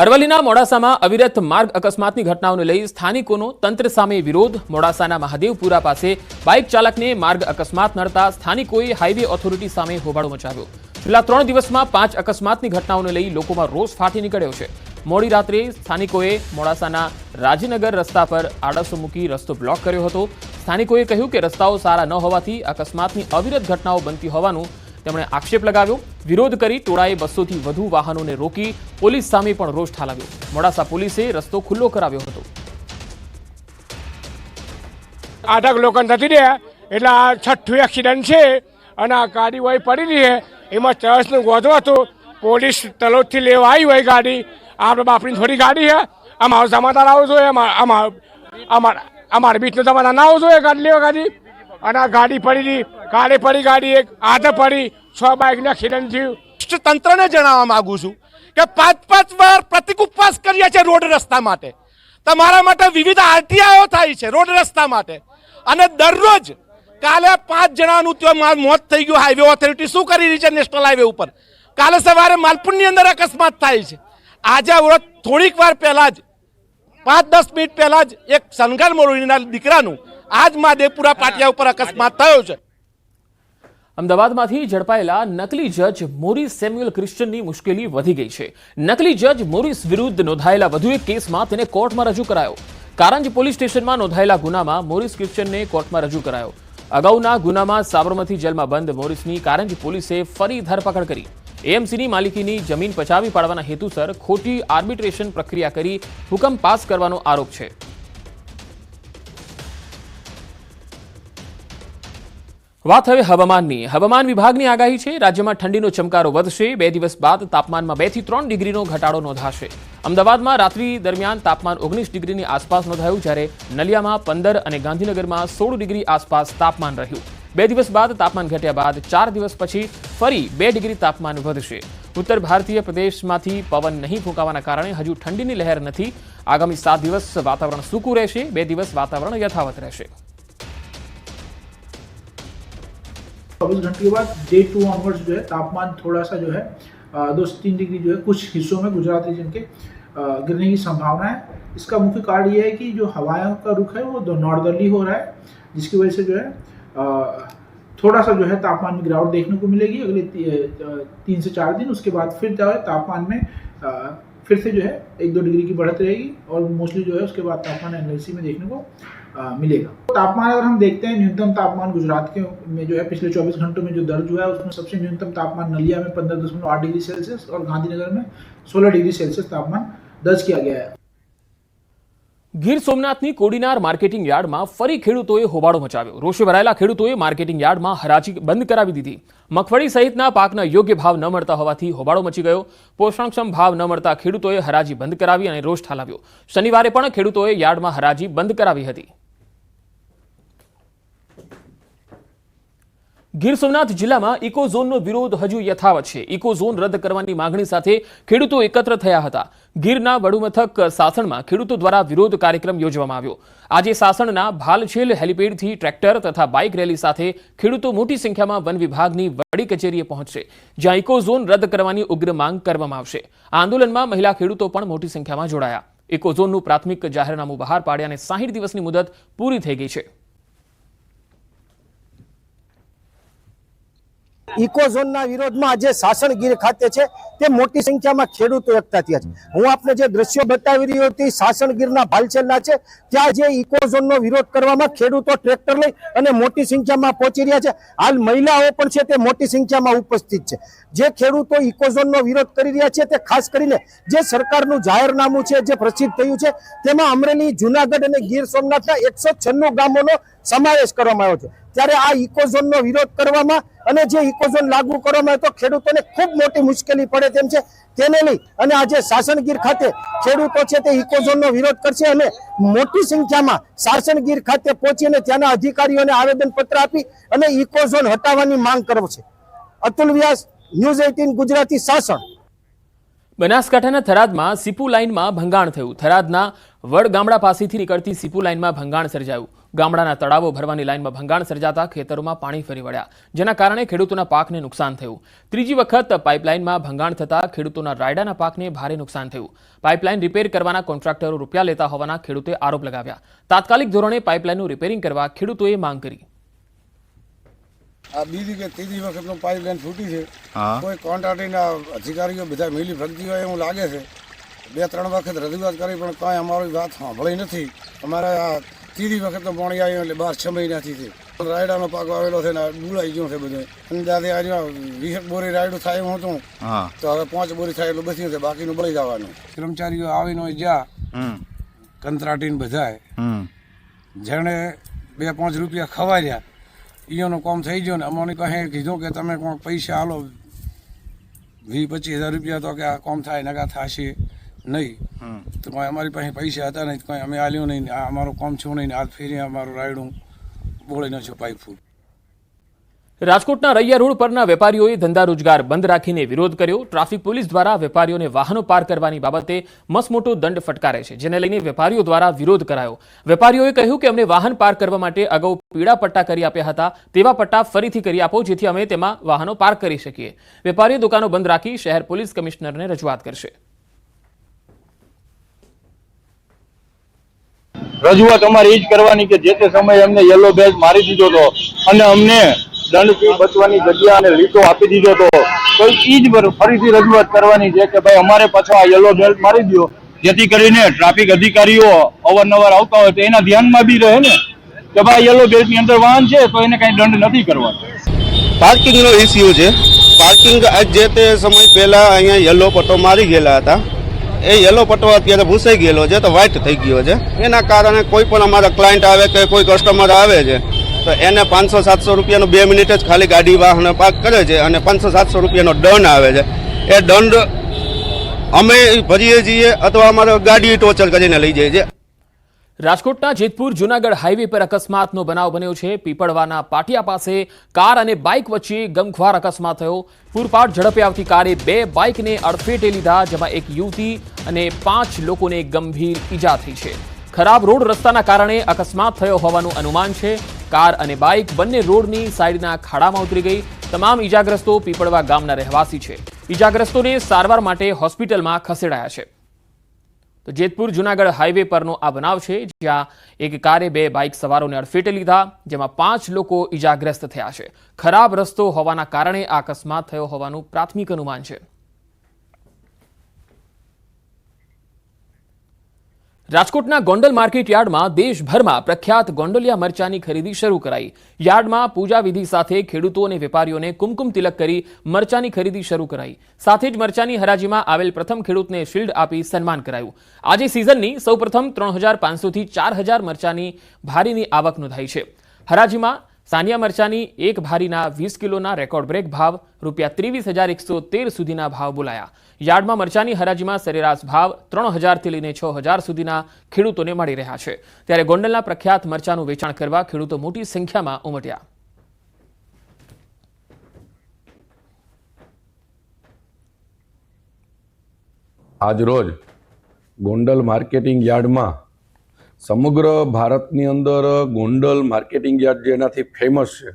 અરવલ્લીના મોડાસામાં અવિરત માર્ગ અકસ્માતની ઘટનાઓને લઈ સ્થાનિકોનો તંત્ર સામે વિરોધ. મોડાસાના મહાદેવપુરા પાસે બાઇક ચાલકને માર્ગ અકસ્માત નડતા સ્થાનિકોએ હાઈવે ઓથોરિટી સામે હોબાળો મચાવ્યો. છેલ્લા ત્રણ દિવસમાં પાંચ અકસ્માતની ઘટનાઓને લઈ લોકોમાં રોષ ફાટી નીકળ્યો છે. મોડી રાત્રે સ્થાનિકોએ મોડાસાના રાજનગર રસ્તા પર આડસો મૂકી રસ્તો બ્લોક કર્યો હતો. સ્થાનિકોએ કહ્યું કે રસ્તાઓ સારા ન હોવાથી અકસ્માતની અવિરત ઘટનાઓ બનતી હોવાનું તેમણે આક્ષેપ લગાવ્યો. વિરોધ કરી ટોળાએ બસોથી વધુ વાહનોને રોકી પોલીસ સામે પણ રોષ ઠાલવ્યો. મોડાસા પોલીસે રસ્તો ખુલ્લો કરાવ્યો હતો. આઠક લોકો નથી રહ્યા. એટલે આ છઠ્ઠું એક્સિડન્ટ છે અને આ ગાડી હોય પડી છે. એમાં ચર્ચનું ગોધો હતો. પોલીસ તલોદથી લેવા આવી હોય ગાડી. આપણે બાપની થોડી ગાડી છે. અમારો સમાધાન આવવો જોઈએ. અમાર બીચનો સમાધાન આવવું જોઈએ ગાડી લેવા ગાડી. અને આ ગાડી પડી હતી. કાલે પડી ગાડી એક હાથે પડી. છ બાઇકનું એક્સિડન્ટ થયું. તંત્રને જણાવવા માંગુ છું કે પાંચ પાંચ વાર પ્રતિક ઉપવાસ કર્યા છે રોડ રસ્તા માટે. તમારા માટે વિવિધ આરટીઆઈઓ થાય છે રોડ રસ્તા માટે. અને દરરોજ કાલે પાંચ જણાનું ત્યાં મોત થઈ ગયું હાઈવે ઓથોરિટી શું કરી રહી છે નેશનલ હાઈવે ઉપર? કાલે સવારે માલપુરની અંદર અકસ્માત થાય છે. આજે અવરોધ થોડીક વાર પહેલાં જ, પાંચ દસ મિનિટ પહેલાં જ એક સનગર મોરવીના દીકરાનું આજ મહાદેવપુરા પાટિયા ઉપર અકસ્માત થયો છે. અમદાવાદમાંથી ઝડપાયેલા નકલી જજ મોરિસ સેમ્યુઅલ ક્રિશ્ચનની મુશ્કેલી વધી ગઈ છે. નકલી જજ મોરિસ વિરુદ્ધ નોંધાયેલા વધુ એક કેસમાં તેને કોર્ટમાં રજૂ કરાયો. કારંજ પોલીસ સ્ટેશનમાં નોંધાયેલા ગુનામાં મોરિસ ક્રિશ્ચનને કોર્ટમાં રજૂ કરાયો. અગાઉના ગુનામાં સાબરમતી જેલમાં બંધ મોરિસની કારંજ પોલીસે ફરી ધરપકડ કરી. એએમસીની માલિકીની જમીન પચાવી પાડવાના હેતુસર ખોટી આર્બિટ્રેશન પ્રક્રિયા કરી હુકમ પાસ કરવાનો આરોપ છે. વાત હવે હવામાનની. હવામાન વિભાગની આગાહી છે, રાજ્યમાં ઠંડીનો ચમકારો વધશે, બે દિવસ બાદ તાપમાનમાં બેથી ત્રણ ડિગ્રીનો ઘટાડો નોંધાશે. અમદાવાદમાં રાત્રિ દરમિયાન તાપમાન ઓગણીસ ડિગ્રીની આસપાસ નોંધાયું, જ્યારે નલિયામાં પંદર અને ગાંધીનગરમાં સોળ ડિગ્રી આસપાસ તાપમાન રહ્યું. બે દિવસ બાદ તાપમાન ઘટ્યા બાદ ચાર દિવસ પછી ફરી બે ડિગ્રી તાપમાન વધશે. ઉત્તર ભારતીય પ્રદેશમાંથી પવન નહીં ફૂંકાવાના કારણે હજુ ઠંડીની લહેર નથી. આગામી સાત દિવસ વાતાવરણ સૂકું રહેશે, બે દિવસ વાતાવરણ યથાવત રહેશે. चौबीस घंटे के बाद डे टू ऑनवर्ड्स जो है तापमान थोड़ा सा जो है दो से तीन डिग्री जो है कुछ हिस्सों में गुजरात रीजन के गिरने की संभावना है। इसका मुख्य कारण ये है कि जो हवाओं का रुख है वो नॉर्दर्ली हो रहा है जिसकी वजह से जो है थोड़ा सा जो है तापमान में गिरावट देखने को मिलेगी। अगले ती, तीन से चार दिन उसके बाद फिर जो है तापमान में फिर से जो है एक दो डिग्री की बढ़त रहेगी और मोस्टली जो है उसके बाद तापमान एनएलसी में देखने को आ, मिलेगा। तापमान अगर हम देखते हैं न्यूनतम तापमान गुजरात के में जो है पिछले 24 घंटों में जो दर्ज हुआ है उसमें सबसे न्यूनतम तापमान नलिया में पंद्रह दशमलव आठ डिग्री सेल्सियस और गांधीनगर में सोलह डिग्री सेल्सियस तापमान दर्ज किया गया है। ગીર સોમનાથની કોડીનાર માર્કેટિંગ યાર્ડમાં ફરી ખેડૂતોએ હોબાળો મચાવ્યો. રોષે ભરાયેલા ખેડૂતોએ માર્કેટિંગ યાર્ડમાં હરાજી બંધ કરાવી દીધી. મગફળી સહિતના પાકના યોગ્ય ભાવ ન મળતા હોવાથી હોબાળો મચી ગયો. પોષણક્ષમ ભાવ ન મળતા ખેડૂતોએ હરાજી બંધ કરાવી અને રોષ ઠાલવ્યો. શનિવારે પણ ખેડૂતોએ યાર્ડમાં હરાજી બંધ કરાવી હતી. ગીર સોમનાથ જિલ્લામાં ઇકો ઝોનનો વિરોધ હજુ યથાવત છે. ઇકો ઝોન રદ કરવાની માંગણી સાથે ખેડૂતો એકત્ર થયા હતા. ગીરના વડુમથક સાસણમાં ખેડૂતો દ્વારા વિરોધ કાર્યક્રમ યોજવામાં આવ્યો. આજે સાસણના ભાલછેલ હેલિપેડથી ટ્રેક્ટર તથા બાઇક રેલી સાથે ખેડૂતો મોટી સંખ્યામાં વન વિભાગની વડી કચેરીએ પહોંચશે, જ્યાં ઇકો ઝોન રદ કરવાની ઉગ્ર માંગ કરવામાં આવશે. આંદોલનમાં મહિલા ખેડૂતો પણ મોટી સંખ્યામાં જોડાયા. ઇકો ઝોનનું પ્રાથમિક જાહેરનામું બહાર પાડ્યા અને સાહીઠ દિવસની મુદત પૂરી થઈ ગઈ છે. ઇકોઝોનના વિરોધમાં આજે સાસણગીર ખાતે છે. તે મોટી સંખ્યામાં ખેડૂતો એકઠા થયા છે. હું આપને જે દ્રશ્યો બતાવી રહ્યો હતી સાસણગીરના ભાલચેલના છે. ત્યાં જે ઇકોઝોનનો વિરોધ કરવામાં ખેડૂતો ટ્રેક્ટર લઈ અને મોટી સંખ્યામાં પહોંચી રહ્યા છે. હાલ મહિલાઓ પણ છે, તે મોટી સંખ્યામાં ઉપસ્થિત છે. જે ખેડૂતો ઇકોઝોનનો વિરોધ કરી રહ્યા છે, તે ખાસ કરીને જે સરકારનું જાહેરનામું છે, જે પ્રસિદ્ધ થયું છે, તેમાં અમરેલી, જુનાગઢ અને ગીર સોમનાથના એકસો છન્નું ગામોનો સમાવેશ કરવામાં આવ્યો છે. ત્યારે આ ઇકોઝોનનો વિરોધ કરવામાં અને જે ઇકોઝોન લાગુ કરવામાં આવે તો ખેડૂતોને ખૂબ મોટી મુશ્કેલી પડે તેમ છે. તેને લઈ અને આજે સાસણગીર ખાતે ખેડૂતો છે તે ઇકોઝોનનો વિરોધ કરશે અને મોટી સંખ્યામાં સાસણગીર ખાતે પહોંચીને ત્યાંના અધિકારીઓને આવેદન પત્ર આપી અને ઇકોઝોન હટાવવાની માંગ કરશે અતુલ વ્યાસ, ન્યૂઝ એઇટીન ગુજરાતી સાસણ. બનાસકાંઠાના થરાદમાં સીપુ લાઇનમાં ભંગાણ થયું. થરાદના વડ ગામડા પાસેથી નીકળતી સીપુ લાઇનમાં ભંગાણ સર્જાયું. ગામડાના તળાવો ભરવાની લાઇનમાં ભંગાણ સર્જાતા ખેતરોમાં પાણી ફરી વળ્યા જેના કારણે ખેડૂતોના પાકને નુકસાન થયું. ત્રીજી વખત પાઇપલાઇનમાં ભંગાણ થતાં ખેડૂતોના રાયડાના પાકને ભારે નુકસાન થયું. પાઇપલાઇન રિપેર કરવાના કોન્ટ્રાક્ટરો રૂપિયા લેતા હોવાના ખેડૂતે આરોપ લગાવ્યા. તાત્કાલિક ધોરણે પાઇપલાઇનનું રિપેરિંગ કરવા ખેડૂતોએ માંગ કરી. આ બીજી કે ત્રીજી વખતનું પાઇપલાઇન ફૂટી છે. કોઈ કોન્ટ્રાક્ટરના અધિકારીઓ બધા મિલી ભગતી હોય એવું લાગે છે. બે ત્રણ વખત રજૂઆત કરી પણ કાંઈ અમારી વાત સાંભળી નથી. અમારે આ ત્રીજી વખતનું પાણી આવ્યું એટલે બાર છ મહિનાથી છે. રાયડાનો પાક આવેલો છે ને આ ગયો છે બધું. અંદાજે આજે વીસ બોરી રાયડું થાય એવું હતું. તો હવે પાંચ બોરી થાય એટલું બચ્યું છે બાકીનું બળી જવાનું. કર્મચારીઓ આવીને હોય જ્યાં હમ. કંત્રાટીને બધાય. હમ. જેણે બે પાંચ રૂપિયા ખવાર્યા ઈઓનું કામ થઈ ગયું ને અમને કહે કીધું કે તમે કોણ પૈસા આલો. વીસ પચીસ હજાર રૂપિયા તો કે આ કામ થાય નકા થશે નહીં. તો કોઈ અમારી પાસે પૈસા હતા નહીં, કંઈ અમે આલ્યું નહીં, આ અમારું કામ છું નહીં, હાલ ફેરી અમારું રાયડું બોળી નાખ્યું પાઇપ ફૂટ રાજકોટના રૈયા રોડ પરના વેપારીઓએ ધંધા રોજગાર બંધ રાખીને વિરોધ કર્યો. ટ્રાફિક પોલીસ દ્વારા વેપારીઓને વાહનો પાર કરવાની બાબતે મસમોટો દંડ ફટકારે છે, જેને લઈને વેપારીઓ દ્વારા વિરોધ કરાયો. વેપારીઓએ કહ્યું કે અમને વાહન પાર કરવા માટે અગાઉ પીળા પટ્ટા કરી આપ્યા હતા, તેવા પટ્ટા ફરીથી કરી આપો, જેથી અમે તેમાં વાહનો પાર્ક કરી શકીએ. વેપારીઓ દુકાનો બંધ રાખી શહેર પોલીસ કમિશનરને રજૂઆત કરશે. રજૂઆત અમારે એ જ કરવાની કે જે તે સમયે અમને યલો બેગ મારી દીધો હતો અને અમને દંડથી બચવાની જગ્યા અને લીટો આપી દીધો હતો. તો એ જ ફરીથી રજૂઆત કરવાની છે કે ભાઈ અમારે પાછો આ યલો બેલ્ટ મારી દો જેથી કરીને ટ્રાફિક અધિકારીઓ અવારનવાર આવતા હોય તો એના ધ્યાનમાં બી રહે ને. કે ભાઈ યલો બેલ્ટની અંદર વાહન છે તો એને કઈ દંડ નથી કરવાનો. પાર્કિંગનો ઇસ્યુ છે. પાર્કિંગ આજ જે તે સમય પહેલા અહીંયા યલો પટ્ટો મારી ગયેલા હતા. એ યલો પટ્ટો અત્યારે ભૂસાઈ ગયેલો છે, તો વ્હાઇટ થઈ ગયો છે. એના કારણે કોઈ પણ અમારા ક્લાયન્ટ આવે કે કોઈ કસ્ટમર આવે છે, તો એને પાંચસો, સાતસો રૂપિયાનું બે મિનિટ જ ખાલી ગાડી, વાહન પાર્ક કરે છે અને પાંચસો, સાતસો રૂપિયાનો દંડ આવે છે. એ દંડ અમે ભરીએ છીએ અથવા અમારે ગાડી ટોચર કરીને લઈ જઈએ છીએ રાજકોટના જેતપુર જુનાગઢ હાઈવે પર અકસ્માતનો બનાવ બન્યો છે. પીપળવાના પાટિયા પાસે કાર અને બાઇક વચ્ચે ગમખ્વાર અકસ્માત થયો. પૂરપાટ ઝડપે આવતી કારે બે બાઇકને અડફેટે લીધા, જેમાં એક યુવતી અને પાંચ લોકોને ગંભીર ઈજા થઈ છે. ખરાબ રોડ રસ્તાના કારણે અકસ્માત થયો હોવાનું અનુમાન છે. કાર અને બાઇક બંને રોડની સાઈડના ખાડામાં ઉતરી ગઈ. તમામ ઈજાગ્રસ્તો પીપળવા ગામના રહેવાસી છે. ઈજાગ્રસ્તોને સારવાર માટે હોસ્પિટલમાં ખસેડાયા છે. તો જેતપુર જુનાગઢ હાઈવે પરનો આ બનાવ છે, જ્યાં એક કારે બે બાઇક સવારોને અડફેટે લીધા, જેમાં પાંચ લોકો ઈજાગ્રસ્ત થયા છે. ખરાબ રસ્તો હોવાના કારણે આ અકસ્માત થયો હોવાનું પ્રાથમિક અનુમાન છે. રાજકોટના ગોંડલ માર્કેટ યાર્ડમાં દેશભરમાં પ્રખ્યાત ગોંડલિયા મરચાની ખરીદી શરૂ કરાઈ. યાર્ડમાં પૂજા વિધિ સાથે ખેડૂતો અને વેપારીઓને કુમકુમ તિલક કરી મરચાની ખરીદી શરૂ કરાઈ. સાથે જ મરચાની હરાજીમાં આવેલ પ્રથમ ખેડૂતને શિલ્ડ આપી સન્માન કરાયું. આજે સિઝનની સૌપ્રથમ ત્રણ હજાર પાંચસોથી ચાર હજાર મરચાની ભારીની આવક નોંધાઈ છે. હરાજીમાં સાનિયા મરચાની એક ભારીના વીસ કિલોના રેકોર્ડ બ્રેક ભાવ રૂપિયા ત્રેવીસ હજાર એકસો તેર સુધીના ભાવ બોલાયા. યાર્ડમાં મરચાની હરાજીમાં સરેરાશ ભાવ ત્રણ હજારથી લઈને છ હજાર સુધીના ખેડૂતોને મળી રહ્યા છે. ત્યારે ગોંડલના પ્રખ્યાત મરચાનું વેચાણ કરવા ખેડૂતો મોટી સંખ્યામાં ઉમટ્યા. આજરોજ ગોંડલ માર્કેટિંગ યાર્ડમાં સમગ્ર ભારતની અંદર ગોંડલ માર્કેટિંગ યાર્ડ જેનાથી ફેમસ છે,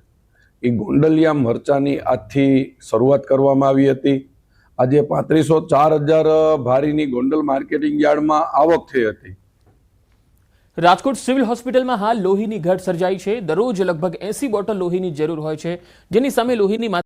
એ ગોંડલિયા મરચાની આજથી શરૂઆત કરવામાં આવી હતી. આજે પાંત્રીસો ચાર હજાર ભારીની ગોંડલ માર્કેટિંગ યાર્ડમાં આવક થઈ હતી. રાજકોટ સિવિલ હોસ્પિટલમાં હાલ લોહીની ઘટ સર્જાઈ છે. દરરોજ લગભગ એસી બોટલ લોહીની જરૂર હોય છે. જેની સામે લોહીની